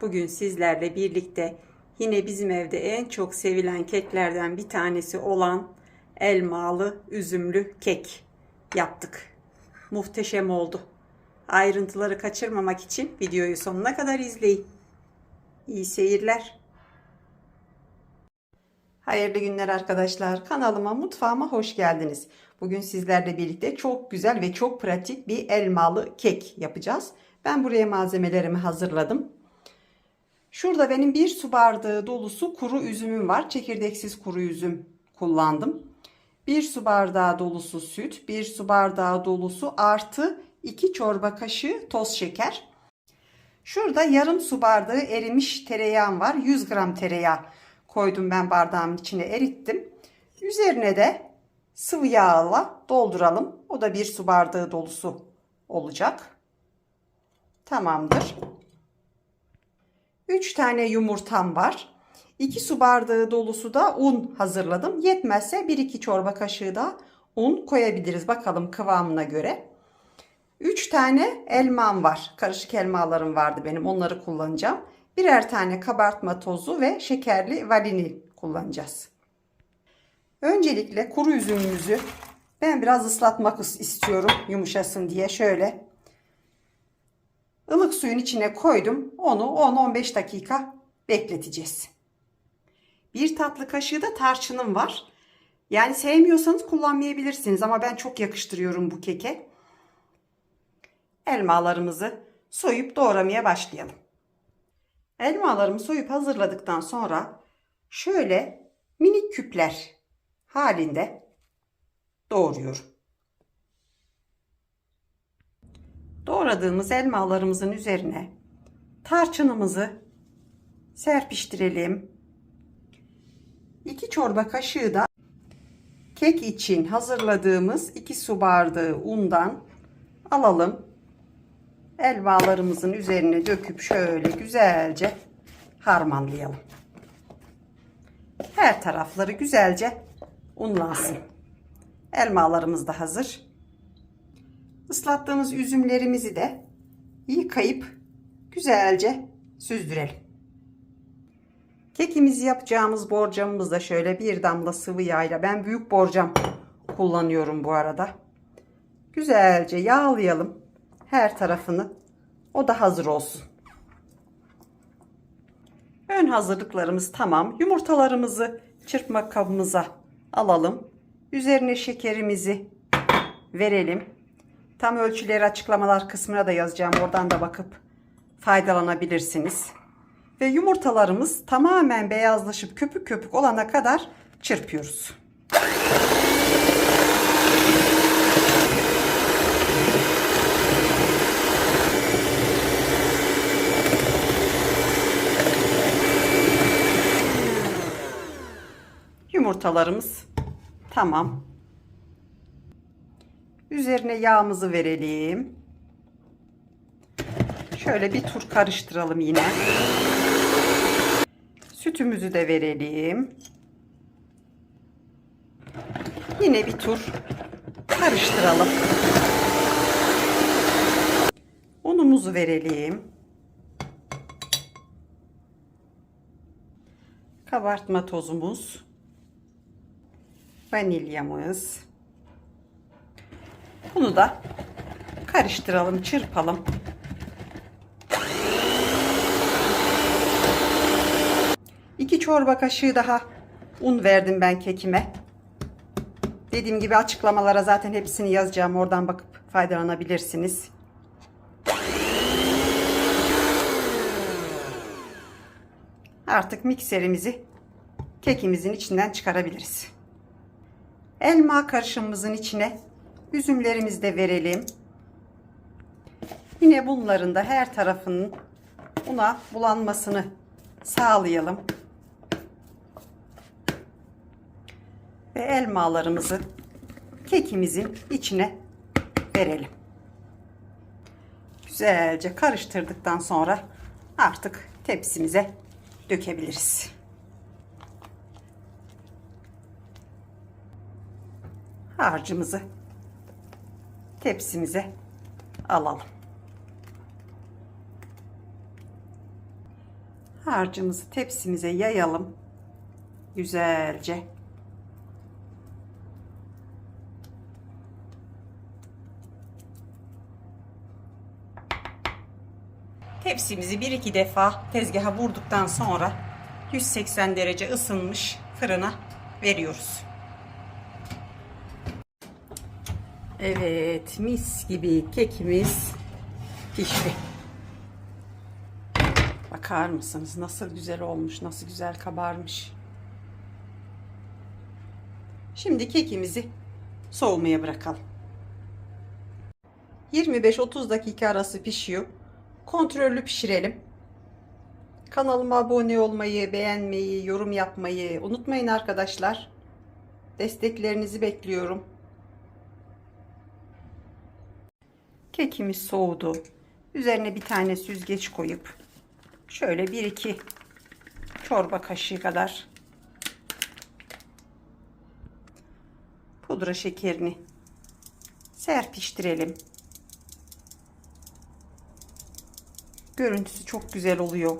Bugün sizlerle birlikte yine bizim evde en çok sevilen keklerden bir tanesi olan elmalı üzümlü kek yaptık. Muhteşem oldu. Ayrıntıları kaçırmamak için videoyu sonuna kadar izleyin. İyi seyirler. Hayırlı günler arkadaşlar. Kanalıma, mutfağıma hoş geldiniz. Bugün sizlerle birlikte çok güzel ve çok pratik bir elmalı kek yapacağız. Ben buraya malzemelerimi hazırladım. Şurada benim bir su bardağı dolusu kuru üzümüm var. Çekirdeksiz kuru üzüm kullandım. Bir su bardağı dolusu süt, bir su bardağı dolusu artı 2 çorba kaşığı toz şeker. Şurada yarım su bardağı erimiş tereyağım var. 100 gram tereyağı koydum ben bardağımın içine erittim. Üzerine de sıvı yağla dolduralım. O da bir su bardağı dolusu olacak. Tamamdır. 3 tane yumurtam var. 2 su bardağı dolusu da un hazırladım. Yetmezse 1-2 çorba kaşığı da un koyabiliriz. Bakalım kıvamına göre. 3 tane elmam var. Karışık elmalarım vardı benim. Onları kullanacağım. Birer tane kabartma tozu ve şekerli vanilin kullanacağız. Öncelikle kuru üzümümüzü ben biraz ıslatmak istiyorum yumuşasın diye. Şöyle ılık suyun içine koydum. Onu 10-15 dakika bekleteceğiz. Bir tatlı kaşığı da tarçınım var. Yani sevmiyorsanız kullanmayabilirsiniz ama ben çok yakıştırıyorum bu keke. Elmalarımızı soyup doğramaya başlayalım. Elmalarımı soyup hazırladıktan sonra şöyle minik küpler halinde doğruyorum. Doğradığımız elmalarımızın üzerine tarçınımızı serpiştirelim. 2 çorba kaşığı da kek için hazırladığımız 2 su bardağı undan alalım. Elmalarımızın üzerine döküp şöyle güzelce harmanlayalım. Her tarafları güzelce unlansın. Elmalarımız da hazır. Islattığımız üzümlerimizi de yıkayıp güzelce süzdürelim. Kekimizi yapacağımız borcamımızda şöyle bir damla sıvı yağıyla ben büyük borcam kullanıyorum bu arada. Güzelce yağlayalım her tarafını. O da hazır olsun. Ön hazırlıklarımız tamam. Yumurtalarımızı çırpma kabımıza alalım. Üzerine şekerimizi verelim. Tam ölçüleri açıklamalar kısmına da yazacağım. Oradan da bakıp faydalanabilirsiniz. Ve yumurtalarımız tamamen beyazlaşıp köpük köpük olana kadar çırpıyoruz. Yumurtalarımız tamam. Üzerine yağımızı verelim. Şöyle bir tur karıştıralım yine. Sütümüzü de verelim. Yine bir tur karıştıralım. Unumuzu verelim. Kabartma tozumuz. Vanilyamız. Bunu da karıştıralım, çırpalım. İki çorba kaşığı daha un verdim ben kekime. Dediğim gibi açıklamalara zaten hepsini yazacağım. Oradan bakıp faydalanabilirsiniz. Artık mikserimizi kekimizin içinden çıkarabiliriz. Elma karışımımızın içine üzümlerimizi de verelim. Yine bunların da her tarafının una bulanmasını sağlayalım. Ve elmalarımızı kekimizin içine verelim. Güzelce karıştırdıktan sonra artık tepsimize dökebiliriz. Harcımızı tepsimize alalım. Harcımızı tepsimize yayalım. Güzelce. Tepsimizi bir iki defa tezgaha vurduktan sonra 180 derece ısınmış fırına veriyoruz. Evet, mis gibi kekimiz pişti. Bakar mısınız nasıl güzel olmuş, nasıl güzel kabarmış. Şimdi kekimizi soğumaya bırakalım. 25-30 dakika arası pişiyor. Kontrollü pişirelim. Kanalıma abone olmayı, beğenmeyi, yorum yapmayı unutmayın arkadaşlar. Desteklerinizi bekliyorum. Kekimiz soğudu. Üzerine bir tane süzgeç koyup şöyle bir iki çorba kaşığı kadar pudra şekerini serpiştirelim. Görüntüsü çok güzel oluyor.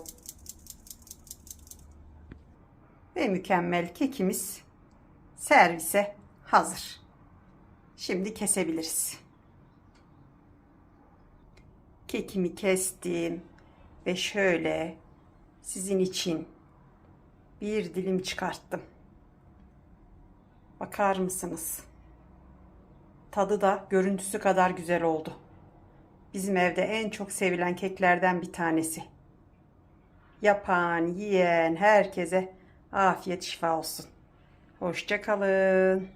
Ve mükemmel kekimiz servise hazır. Şimdi kesebiliriz. Kekimi kestim ve şöyle sizin için bir dilim çıkarttım. Bakar mısınız? Tadı da görüntüsü kadar güzel oldu. Bizim evde en çok sevilen keklerden bir tanesi. Yapan, yiyen herkese afiyet şifa olsun. Hoşça kalın.